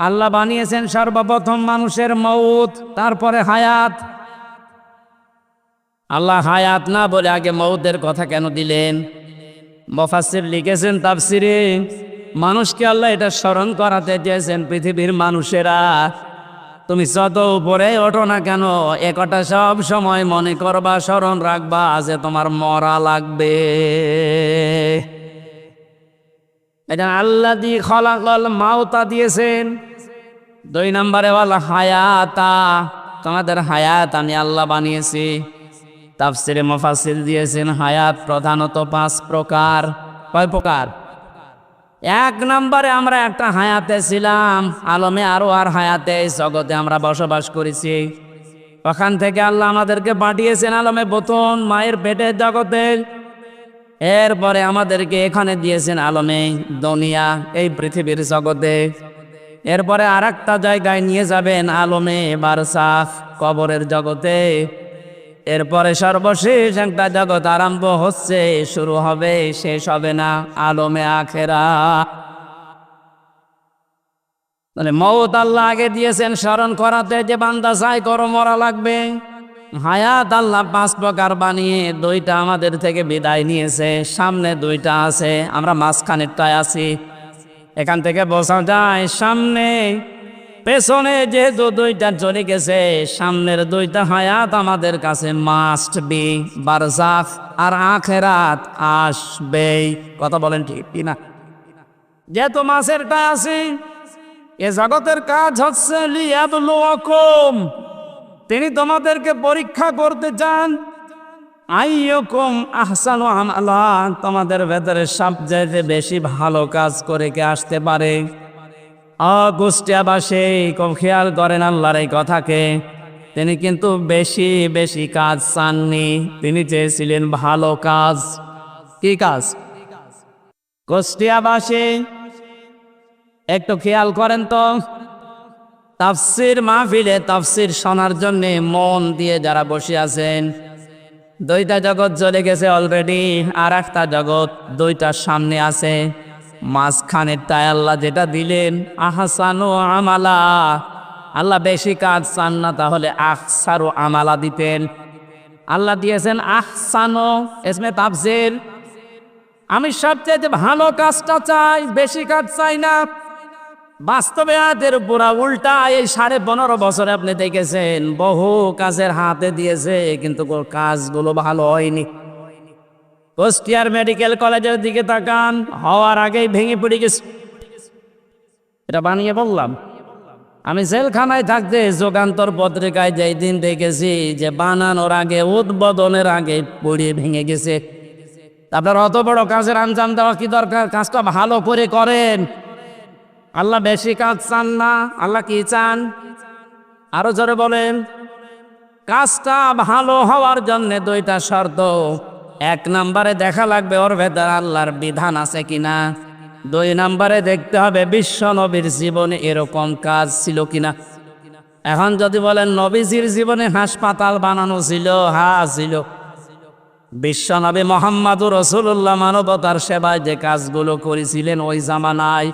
আল্লাহ বানিয়েছেন সর্বপ্রথম মানুষের মৌত তারপরে হায়াত। আল্লাহ হায়াত না বলে আগে মৌতের কথা কেন দিলেন? মফাসির লিখেছেন তাফসিরে, মানুষকে আল্লাহ এটা স্মরণ করাতে চেয়েছেন পৃথিবীর মানুষেরা। তুমি যত উপরে ওঠো না কেন একটা সব সময় মনে করবা, স্মরণ রাখবা যে তোমার মরা লাগবে। এটা আল্লাহ দি খলাকল মাওতা দিয়েছেন। দুই নম্বরে বলা, হায়াতা। তোমাদের হায়াত আমি আল্লাহ বানিয়েছি। তাফসিরে মফাসিল দিয়েছেন, হায়াত প্রধানত পাঁচ প্রকার। কয় প্রকার? এক নম্বরে আমরা একটা হায়াতে ছিলাম, আলমে আরও আর হায়াতে এই জগতে আমরা বসবাস করেছি। ওখান থেকে আল্লাহ আমাদেরকে পাঠিয়েছেন আলমে বোতন, মায়ের পেটের জগতে। এরপরে আমাদেরকে এখানে দিয়েছেন আলমে দুনিয়া, এই পৃথিবীর জগতে। এরপরে আর একটা জায়গায় নিয়ে যাবেন আলমে বারসাফ, কবরের জগতে। এরপরে সর্বশেষ একটা জগৎ আরম্ভ হচ্ছে, শুরু হবে, শেষ হবে না, আলমে আখেরা। তাহলে মৌত আল্লাহ আগে দিয়েছেন, স্মরণ করাতে যে বান্দা চাই করো মরা লাগবে। হায়াত আল্লাহ পাঁচ প্রকার বানিয়ে দুইটা আমাদের থেকে বিদায় নিয়েছে। সামনে দুইটা আছে, আমরা মাঝখানেরটায় আছি। এখান থেকে বোঝা যায়, সামনে, পেছনে যেহেতু দুইটা চলে গেছে, সামনের দুইটা হায়াত আমাদের কাছে মাস্ট বি বারজাফ আর আখেরাত আসবেই। কথা বলেন ঠিক কিনা যেহেতু মাসেরটা আছে, এ জগতের কাজ হচ্ছে লিয়াবলুয়াকুম তিনি তোমাদেরকে পরীক্ষা করতে চান। আইয়কুম আহসানু আমালা, তোমাদের ভেতরে সবচেয়ে বেশি ভালো কাজ করে কে আসতে পারে? অগুষ্টিয়াবাসে কম খেয়াল করেন আল্লাহর এই কথাকে। তিনি কিন্তু বেশি বেশি কাজ চাননি, তিনি চেয়েছিলেন ভালো কাজ। কি কাজ? কুষ্টিয়াবাসী একটু খেয়াল করেন তো। তাফসির মাহফিলে তাফসির শোনার জন্য মন দিয়ে যারা বসে আছেন, দুইটা জগৎ চলে গেছে অলরেডি আর একটা জগৎ দুইটার সামনে আছে। মাঝখানেরটায় আল্লাহ যেটা দিলেন, আহসানু আমালা। আল্লাহ বেশি কাজ চান না, তাহলে আহসারু আমালা দিতেন। আল্লাহ দিয়েছেন আহসানো, এসমে তাফসির। আমি সবচেয়ে ভালো কাজটা চাই, বেশি কাজ চাই না। বাস্তবে হাতের পুরা উল্টা এই সাড়ে পনেরো বছরে আপনি দেখেছেন, বহু কাজের হাতে দিয়েছে, কিন্তু কাজগুলো ভালো হয়নি। কুষ্টিয়ার মেডিকেল কলেজের দিকে তাকান, হওয়ার আগেই ভেঙে পড়ে গেছে। এটা বানিয়ে বললাম, আমি জেলখানায় থাকতে যোগান্তর পত্রিকায় যেই দিন দেখেছি যে বানানোর আগে, উদ্বোধনের আগে পড়িয়ে ভেঙে গেছে। আপনার অত বড় কাজের আঞ্জাম দেওয়া কি দরকার? কাজটা ভালো করে করেন। আল্লাহ বেশি কাজ চান না, আল্লাহ কি চান? আরও জোরে বলেন, কাজটা ভালো হওয়ার জন্য দুইটা শর্ত। এক নম্বরে দেখা লাগবে ওর ভেতর আল্লাহর বিধান আছে কিনা দুই নম্বরে দেখতে হবে বিশ্ব নবীর জীবনে এরকম কাজ ছিল কিনা এখন যদি বলেন নবীজির জীবনে হাসপাতাল বানানো ছিল, হা ছিল। বিশ্বনবী মোহাম্মদুর রসুল্লাহ মানবতার সেবায় যে কাজগুলো করেছিলেন ওই জামানায়